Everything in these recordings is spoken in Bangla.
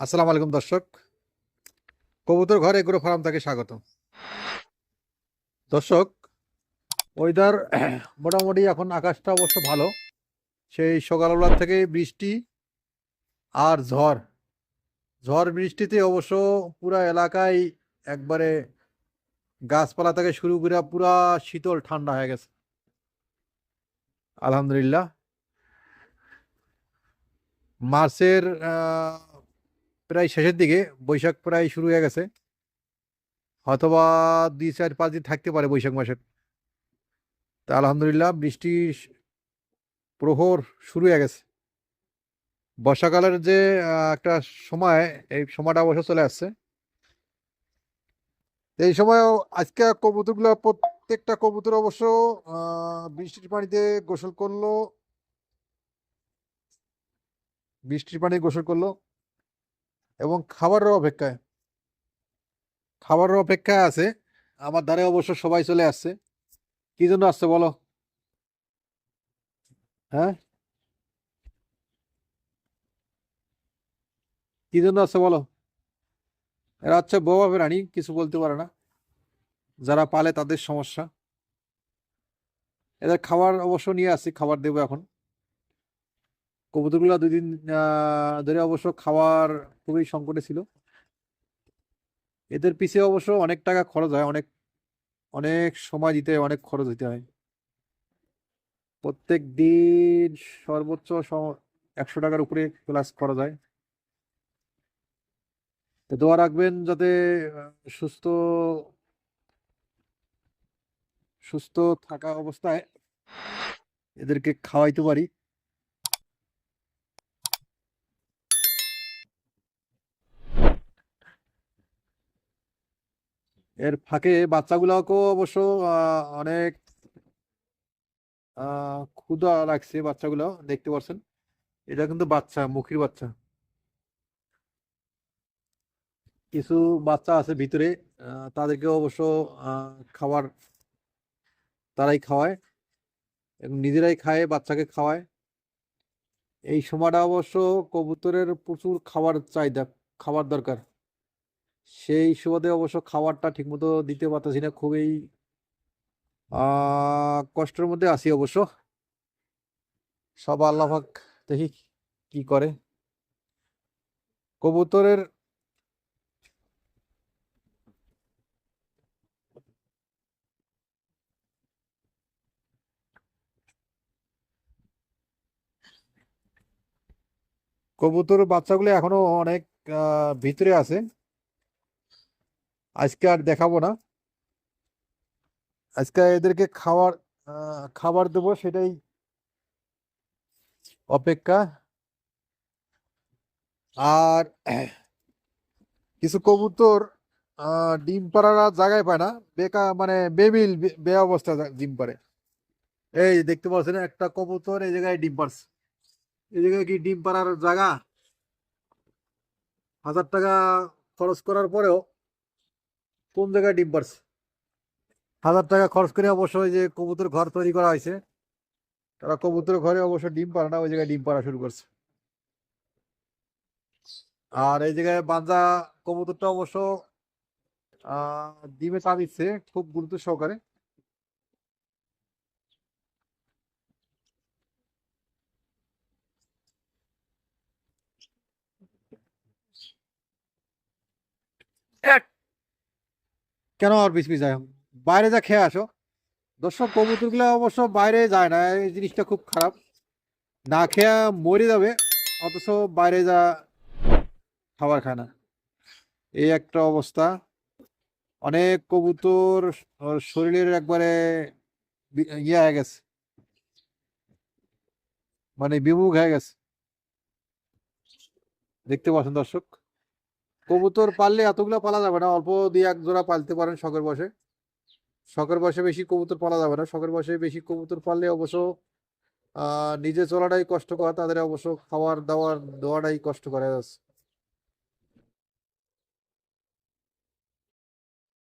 আসসালামু আলাইকুম দর্শক। কবুতর ঘর এগ্রো ফার্ম থেকে স্বাগত দর্শক ওয়েদার মোটামুটি এখন আকাশটা অবশ্য ভালো। সেই সকালবেলা থেকে বৃষ্টি আর ঝড়। ঝড় বৃষ্টিতে অবশ্য পুরা এলাকায় একবারে গাছপালা থেকে শুরু করে পুরা শীতল ঠান্ডা হয়ে গেছে। আলহামদুলিল্লাহ। মার্চের প্রায় শেষের দিকে, বৈশাখ প্রায় শুরু হয়ে গেছে। হয়তোবা দুই চার পাঁচ দিন থাকতে পারে বৈশাখ মাসের। তা আলহামদুলিল্লাহ বৃষ্টি প্রহর শুরু হয়ে গেছে। বর্ষাকালের যে একটা সময়, এই সময়টা অবশ্য চলে আসছে। এই সময় আজকে কবুতরগুলো প্রত্যেকটা কবুতর অবশ্য বৃষ্টির পানিতে গোসল করল। বৃষ্টির পানি গোসল করল। এবং খাবারের অপেক্ষায়। খাবারের অপেক্ষায় আছে, আমার দ্বারে অবশ্য সবাই চলে আসছে। কি জন্য আসছে বলো? হ্যাঁ? কি জন্য আসছে বলো? এরা হচ্ছে বোবা প্রাণী কিছু বলতে পারে না। যারা পালে তাদের সমস্যা। এদের খাবার অবশ্য নিয়ে আসছি, খাবার দেবো এখন। কবুতরগুলো দুই দিন ধরে অবশ্য খাওয়ার খুবই সংকটে ছিল। এদের পিছে অবশ্য অনেক টাকা খরচ হয়, অনেক অনেক সময় দিতে অনেক খরচ দিতে হয়। প্রত্যেক দিন সর্বোচ্চ একশো টাকার উপরে প্লাস খরচ হয়। তো দোয়া রাখবেন যাতে সুস্থ সুস্থ থাকা অবস্থায় এদেরকে খাওয়াইতে পারি। এর ফাঁকে বাচ্চাগুলোকেও অবশ্য অনেক ক্ষুধা লাগছে বাচ্চাগুলো দেখতে পাচ্ছেন এটা কিন্তু বাচ্চা, মুখির বাচ্চা। কিছু বাচ্চা আছে ভিতরে তাদেরকে অবশ্য খাবার তারাই খাওয়ায় এবং নিজেরাই খায়, বাচ্চাকে খাওয়ায়। এই সময়টা অবশ্য কবুতরের প্রচুর খাবার চাহিদা, খাবার দরকার। সেই সুবাদে অবশ্য খাবারটা ঠিকমতো দিতে পারতেছি না, খুবই কষ্টের মধ্যে আছি অবশ্য। সব আল্লাহ পাক দেখি কি করে। কবুতরের কবুতর বাচ্চাগুলো এখনও অনেক ভিতরে আছে। আজকে আর দেখাবো না। আজকে এদেরকে খাওয়ার খাবার দেবো সেটাই অপেক্ষা। আর কিছু কবুতর ডিম পাড়ার জায়গায় পায় না। বেকা মানে বেবিল, বে- বে অবস্থা ডিম পারে এই দেখতে পাচ্ছেন একটা কবুতর, এই জায়গায় ডিম পারছে এই জায়গায় কি ডিম পাড়ার জায়গা? হাজার টাকা খরচ করার পরেও কোন জায়গায় ডিম পারছে? হাজার টাকা খরচ করে অবশ্য ওই যে কবুতর ঘর তৈরি করা হয়েছে। তারা কবুতর ঘরে অবশ্য ডিম পারে না ওই জায়গায় ডিম পাড়া শুরু করছে। আর এই জায়গায় বাঞ্জা কবুতরটা অবশ্য আহ ডিমে তা দিচ্ছে খুব গুরুত্ব সহকারে। এক! কেন আর বিষ যায়? বাইরে যা খেয়ে আসো। দর্শক, কবুতরগুলো অবশ্য বাইরে যায় না। এই জিনিসটা খুব খারাপ। না খেয়ে মরে যাবে, অথচ বাইরে যা খাবার খায় না। এই একটা অবস্থা। অনেক কবুতর শরীরের একবারে ইয়ে হয়ে গেছে। মানে বিমুখ হয়ে গেছে। দেখতে পাচ্ছেন দর্শক? কবুতর পাললে এতগুলো পালা যাবে না, অল্প দুই এক জোড়া পালতে পারেন শখের বসে। শখের বসে বেশি কবুতর পালা যাবে না, শখের বসে বেশি কবুতর পাললে অবশ্য নিজে চলাটাই কষ্টকর, তাদের অবশ্য খাওয়ার দাওয়ার দেওয়াটাই কষ্ট করে যাচ্ছে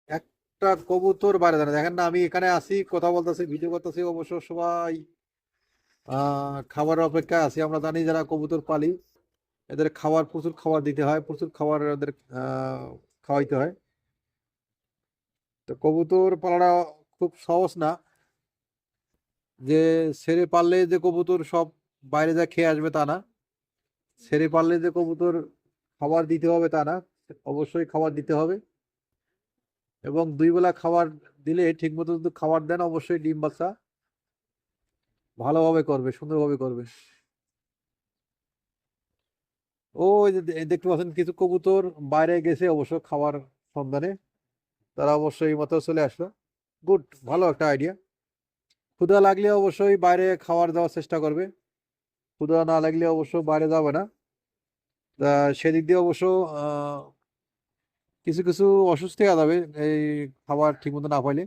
একটা কবুতর বাইরে দাঁড়ায় দেখেন না, আমি এখানে আছি, কথা বলতেছি, ভিডিও করতেছি, অবশ্য সবাই আহ খাবারের অপেক্ষায় আছি, আমরা জানি যারা কবুতর পালি। এদের খাবার প্রচুর খাবার দিতে হয় প্রচুর ওদের আহ, খাওয়াইতে হয়। তো কবুতর পালাটা খুব সহজ না। যে ছেড়ে পারলে যে কবুতর সব বাইরে যা খেয়ে আসবে তা না। ছেড়ে পারলে যে কবুতর খাবার দিতে হবে তা না অবশ্যই খাবার দিতে হবে। এবং দুই বেলা খাবার দিলে ঠিক মতো যদি খাবার দেন অবশ্যই ডিম বাচ্চা ভালোভাবে করবে সুন্দরভাবে করবে। ওই দেখতে পাচ্ছেন কিছু কবুতর বাইরে গেছে অবশ্য খাবার সন্ধানে। তারা অবশ্যই এই মতো চলে আসলো। গুড, ভালো একটা আইডিয়া। ক্ষুধা লাগলে অবশ্যই বাইরে খাওয়ার দেওয়ার চেষ্টা করবে। ক্ষুধা না লাগলে অবশ্য বাইরে যাবে না। তা সেদিক দিয়ে অবশ্য কিছু কিছু অসুস্থ হয়ে যাবে এই খাবার ঠিকমতো না পাইলে।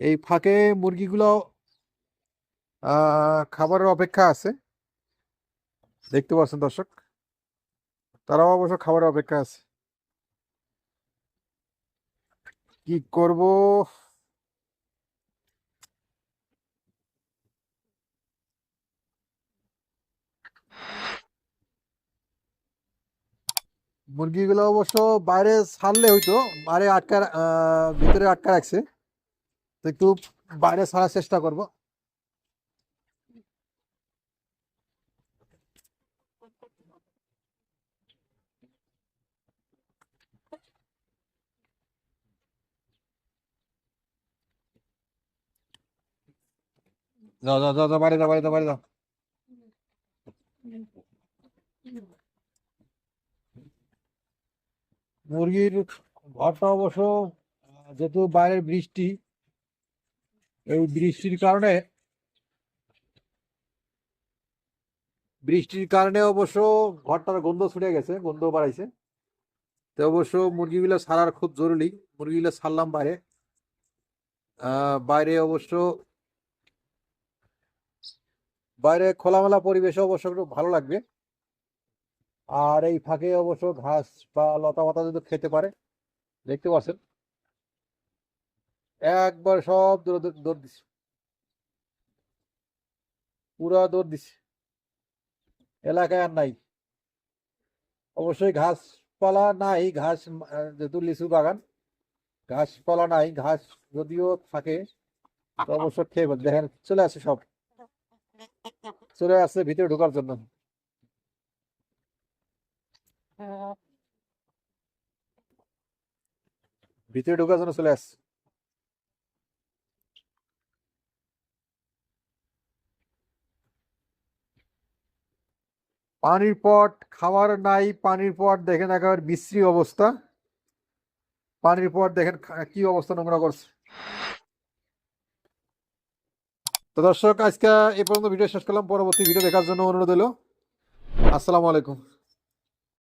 এই ফাঁকে মুরগিগুলো খাবারের অপেক্ষা আছে। দেখতে পাচ্ছেন দর্শক? তারাও অবশ্য খাবারের অপেক্ষা আছে। কি করব? মুরগিগুলো অবশ্য বাইরে ছাড়লে হইতো বাইরে আটকা ভিতরে আটকা রাখছে। তো একটু বাইরে ছাড়ার চেষ্টা করব। যাও যাও যাও বাইরে যাও মুরগির ঘরটা অবশ্য যেহেতু বাইরের বৃষ্টি এই বৃষ্টির কারণে বৃষ্টির কারণে অবশ্য ঘরটার গন্ধ ছুটে গেছে, গন্ধ বাড়াইছে। তো অবশ্য মুরগিগুলো ছাড়ার খুব জরুরি, মুরগিগুলো ছাড়লাম বাইরে। বাইরে অবশ্য বাইরে খোলামেলা পরিবেশে অবশ্য একটু ভালো লাগবে। আর এই ফাঁকে অবশ্য ঘাস বা লতা পাতা যদি খেতে পারে, দেখতে পাচ্ছেন। একবার সব দৌড় দৌড় দিচ্ছে পুরা দৌড় দিচ্ছে এলাকায় আর নাই। অবশ্যই ঘাসপালা নাই, ঘাস যেহেতু লিচু বাগান, ঘাসপালা নাই, ঘাস যদিও থাকে অবশ্য খেয়ে। দেখেন, চলে আসে সব। চলে আসছে ভিতরে ঢোকার জন্য। ভিতরে ঢোকার জন্য চলে আসছে পানির পট, খাওয়ার নাই, পানির পট, দেখেন একেবারে বিশ্রী অবস্থা। পানির পট, দেখেন কি অবস্থা নোংরা করছে। তো দর্শক, আজকে এ পর্যন্ত ভিডিও শেষ করলাম। পরবর্তী ভিডিও দেখার জন্য অনুরোধ এলো আসসালামু আলাইকুম।